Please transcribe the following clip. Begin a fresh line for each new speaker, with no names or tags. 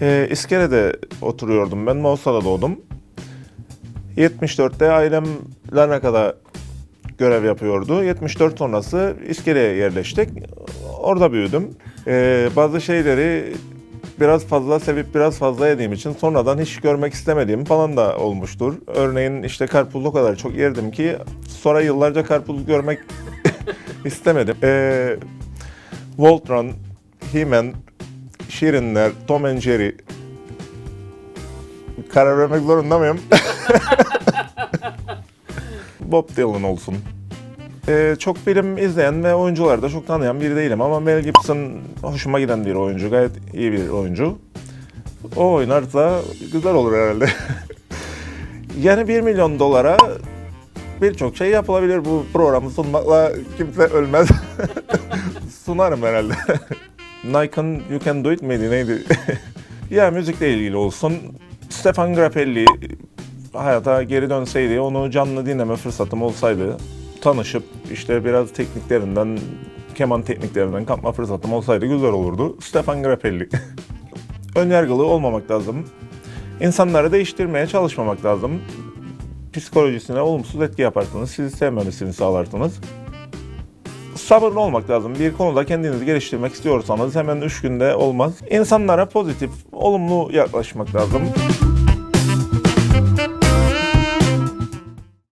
Ee, İskele'de oturuyordum ben. Mosa'da doğdum. 74'te ailem Larnaka'da görev yapıyordu. 74 sonrası İskele'ye yerleştik. Orada büyüdüm. Ee, bazı şeyleri biraz fazla sevip biraz fazla yediğim için sonradan hiç görmek istemediğim falan da olmuştur. Örneğin işte karpuz o kadar çok yerdim ki sonra yıllarca karpuz görmek istemedim. Ee, Voltron, He-Man, Şirinler, Tom and Jerry. Karar vermek zorunda mıyım? Bob Dylan olsun. Ee, çok film izleyen ve oyuncuları da çok tanıyan biri değilim ama Mel Gibson hoşuma giden bir oyuncu. Gayet iyi bir oyuncu. O oynarsa güzel olur herhalde. yani 1 milyon dolara birçok şey yapılabilir bu programı sunmakla kimse ölmez. Sunarım herhalde. Nikon You Can Do It miydi neydi? ya müzikle ilgili olsun. Stefan Grappelli hayata geri dönseydi, onu canlı dinleme fırsatım olsaydı, tanışıp işte biraz tekniklerinden, keman tekniklerinden kapma fırsatım olsaydı güzel olurdu. Stefan Grappelli. Önyargılı olmamak lazım. İnsanları değiştirmeye çalışmamak lazım. Psikolojisine olumsuz etki yaparsınız, sizi sevmemesini sağlarsınız sabırlı olmak lazım. Bir konuda kendinizi geliştirmek istiyorsanız hemen üç günde olmaz. İnsanlara pozitif, olumlu yaklaşmak lazım.